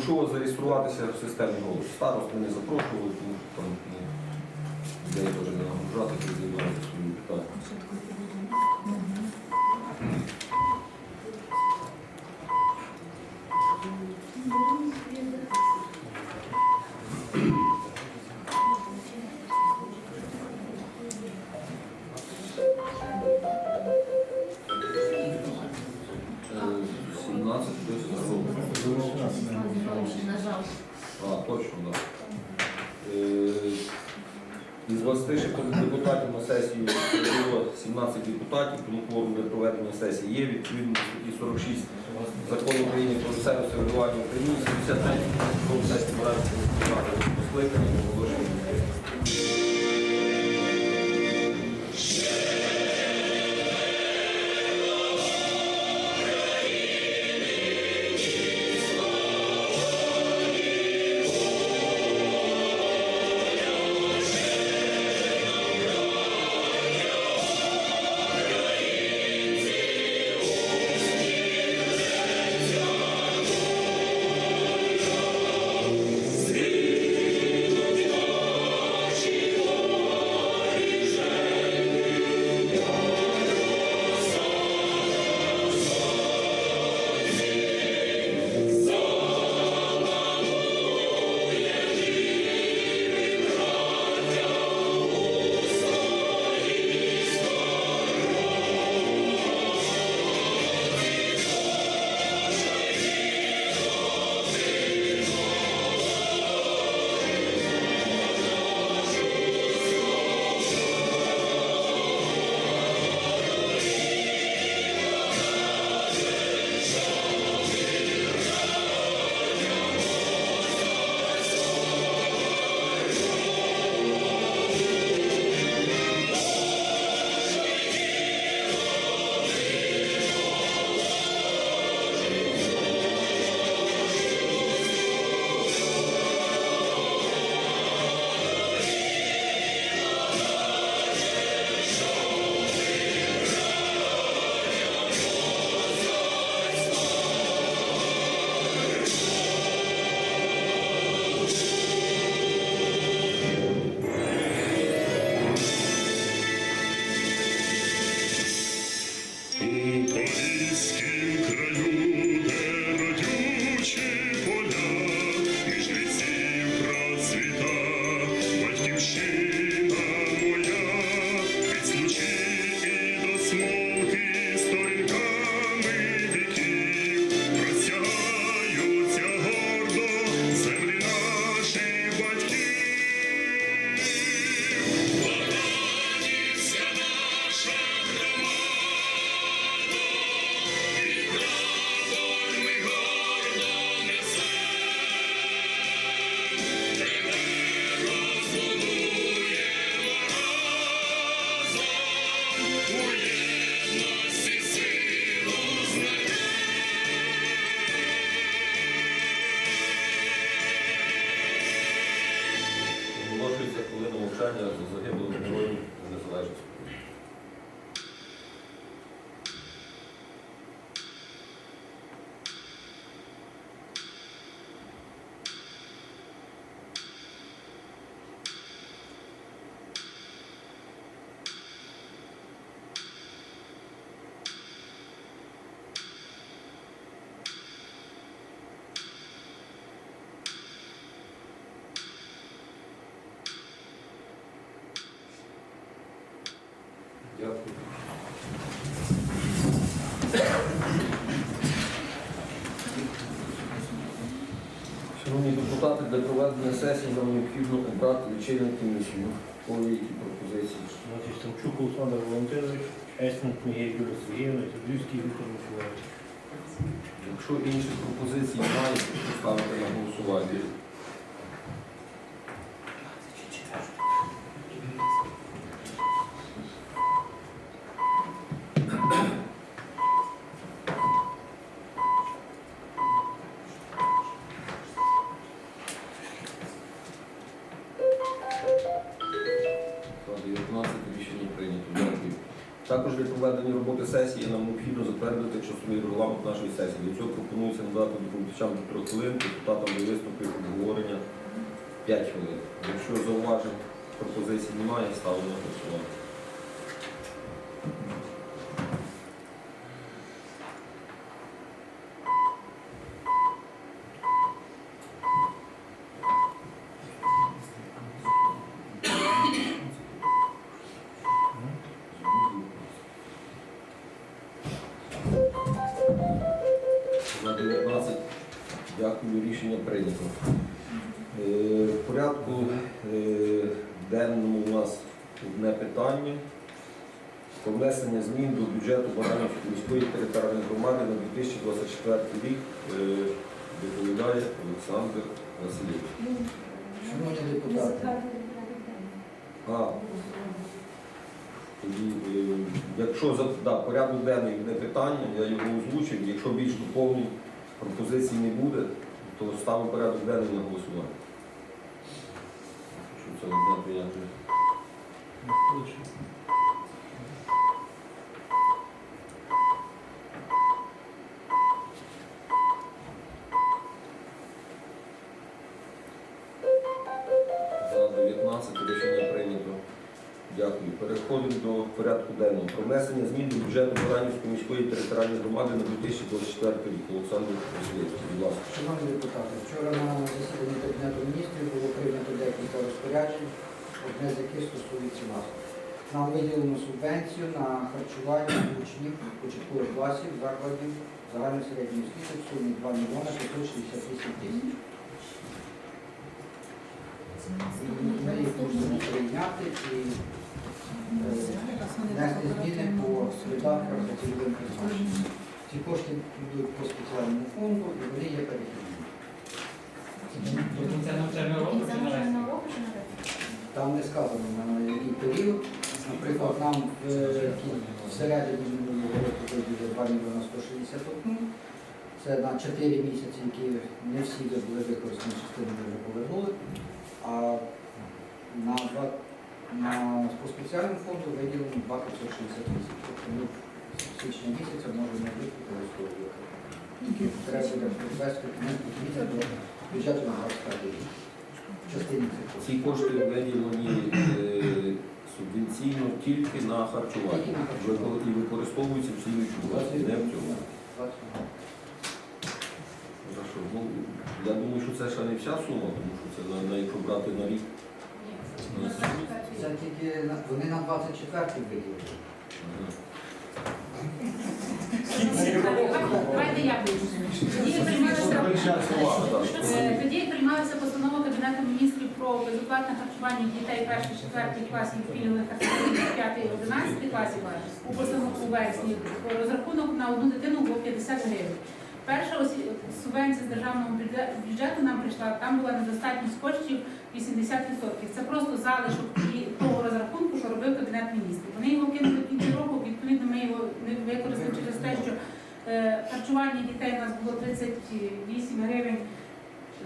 Прошу вас зареєструватися в системі голос. Старост ми не запрошували, тому що там ну, людей теж не нагружати, які займаються своїм 26 депутатів на сесію було 17 депутатів, тому кворум для проведення сесії є відповідно до статті 46 закону України про місцеве самоврядування України, 73 про сесії Баранського скликання оголошення. Дякую. Шановні депутати, для проведення сесії нам необхідно обрати лічильну комісію. Коли які пропозиції? Самчук Олександр Володимирович, Есмін Княгія Юлія Сергіївна, Зубівський Віктор Миколаївич. Якщо інших пропозицій немає, то ставити на голосування. За 19 рішення прийнято. Дякую. Також при проведенні роботи сесії нам необхідно затвердити часовий регламент нашої сесії. Для цього пропонується надати доповідачам до 3 хвилин, депутатам до виступів обговорення 5 хвилин. Якщо зауважень пропозицій немає, ставимо на голосування. Дякую, рішення прийнято. Е, В порядку е, денному у нас одне питання. Про внесення змін до бюджету Баранівської міської територіальної громади на 2024 рік е, доповідає Олександр Васильович. Шановні депутати, А, тоді, якщо за да, порядок денний буде питання, я його озвучив. Якщо більш доповнень пропозицій не буде, то ставимо порядок денний на голосування. Що це не прийняти? За до порядку денного. Про внесення змін до бюджету Баранівської міської територіальної громади на 2024 рік. Олександр Васильович, будь ласка. шановні депутати, вчора на засіданні Кабінету міністрів було прийнято декілька розпоряджень, одне з яких стосується нас. Нам виділено субвенцію на харчування учнів початкових класів закладів загальної середньої освіти в сумі 2 мільйони 568 тисяч. Ми їх мусимо прийняти і внести зміни по видатках за цільовим призначенням. Ці кошти йдуть по спеціальному фонду і вони є перехідними. Тобто це навчальний рок чи навесні? Там не сказано на який період. Наприклад, нам в, е, кі- в середині минулого року виділи 2 мільйона 161. Це на 4 місяці, які не всі були використані, частину ми вже повернули. А на, два- на по спеціальному фонду виділено 2 560 тисяч. Тобто ми з січня місяця можемо використовувати. Треба буде привести документи до бюджету на 25 частині цих. Ці кошти виділені е, субвенційно тільки на харчування і використовуються в слідуючу році, не в цьому. Хорошо. Ну, я думаю, що це ще не вся сума, тому що це на, на якщо брати на рік. Це тільки вони на 24 виділили. Тоді приймалася- постанова Кабінету міністрів про безоплатне харчування дітей перших четвертих класів пільгових харчування 5-11 класів у постанову у вересні розрахунок на одну дитину був 50 гривень. Перша осі- субвенція з державного бюджету нам прийшла, там була недостатність коштів 80%. Це просто залишок того розрахунку, що робив Кабінет міністрів. Вони його кинули в кінці року, відповідно, ми його не використали через те, що Е, Харчування дітей у нас було 38 гривень,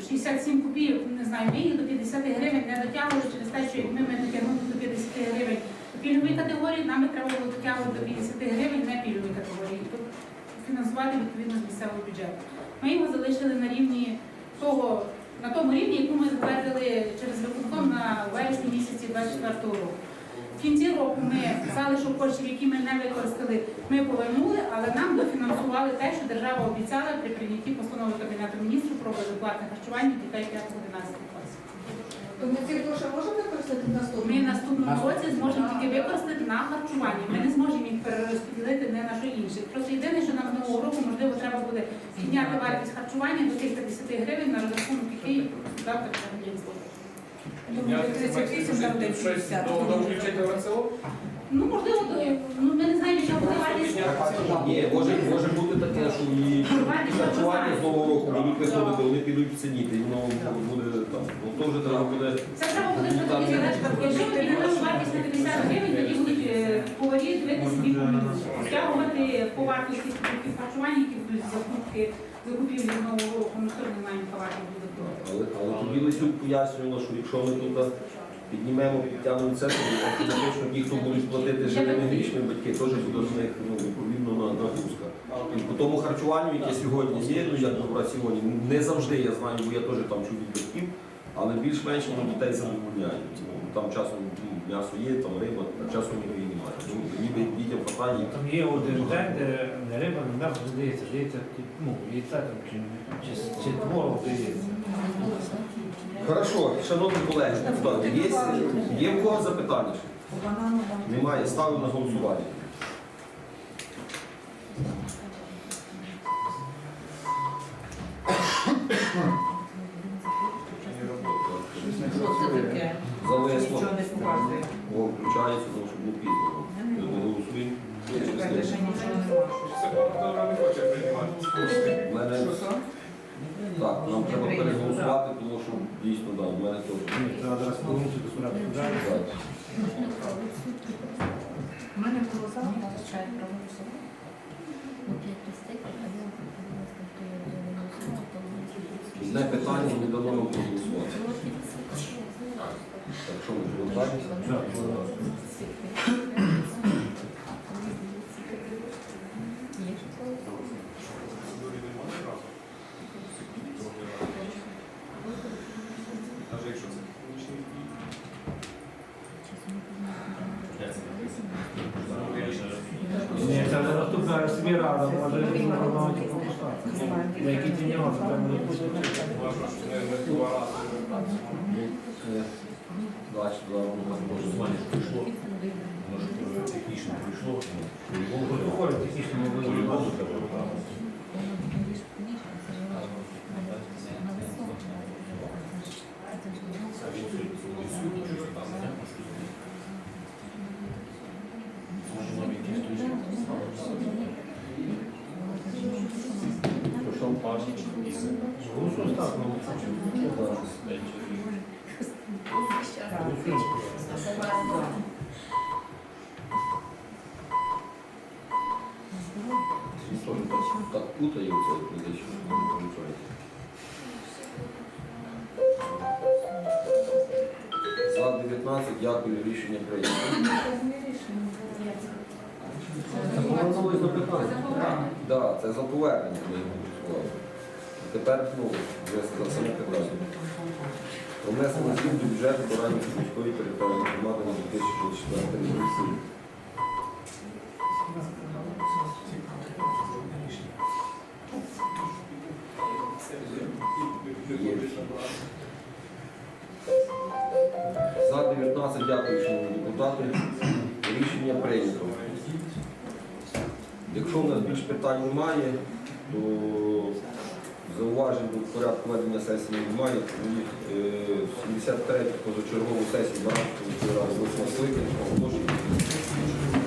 67 копійок, не знаю, ми їх до 50 гривень не дотягували через те, що якби ми дотягнули до 50 гривень до пільгової категорії, нам треба було дотягувати до 50 гривень не пільгової категорії, фінансувати відповідно з місцевого бюджету. Ми його залишили на рівні того, на тому рівні, яку ми затвердили через виконком на вересні місяці 24 року. В кінці року ми залишок коштів, які ми не використали, ми повернули, але нам дофінансували те, що держава обіцяла при прийнятті постанови Кабінету міністрів про безоплатне харчування дітей 5-11 класів. То ми ці гроші можемо використати в Ми наступному? році зможемо тільки використати на харчування. Ми не зможемо їх перерозподілити не на що інше. Просто єдине, що нам з нового року можливо треба буде підняти вартість харчування до тих 50 гривень на розрахунок, який завтра міністр. Думаю, 38 там де 50. включити в РЦО? Ну можливо, ну ми не знаємо, яка буде вартість. Ні, може бути таке, що і харчування з нового року будуть виходити, вони підуть в ціні, і воно буде там. Ну то вже треба буде. Це треба буде зробити. Якщо ми вартість на 50 гривень, тоді будуть е, поварі дивитися собі. Стягувати по вартості харчування, які будуть закупки, закупівлі з нового року, ми теж не маємо вартість буде. Але, але тоді Лисюк пояснювала, що якщо ми тут піднімемо, підтягнемо це, то автоматично ті, хто будуть платити живими грішми, батьки теж будуть з них ну, відповідно на нагрузка. І по тому харчуванню, яке сьогодні є, ну як добра сьогодні, не завжди я знаю, бо я теж там чув від батьків, але більш-менш ну, дітей задовольняють. Ну, Там часом ну, м'ясо є, там риба, а часом ніби і немає. Ну, ніби дітям хватає. Там є один день, де не риба, не м'ясо здається, здається, ну, яйця там чи, чи, чи творог здається. Хорошо, шановні колеги, є, є в кого запитання? Немає, ставлю на голосування. Так, нам треба переголосувати, тому що дійсно да, в мене теж. Ні, треба зараз повернутися до порядку. Так. У мене було за. Одне питання не дано нам проголосувати. Так що ми звертаємося? Так, Навіть якщо це технічний Ні, це вже наступна собі рада, може парламенті пропускати. Які ті послухати. важно, що не не два рази звертатися. Е, Далі, зараз у нас може прийшло. Може, технічно прийшло. Протоколі технічно ми будемо. Голосуємо так, не виходить. За 19, дякую, рішення прийнято. Це повернулось до питання. Так, це за повернення ми його Тепер, ну, вже за саме питання. Про внесення змін до бюджету Баранівської міської територіальної громади на 2024 рік. За 19 дякую, шановні депутати. Рішення прийнято. Якщо в нас більше питань немає, то Зауважень у порядку ведення сесії немає. 73 е, позачергову сесію 12 скликання оголошую.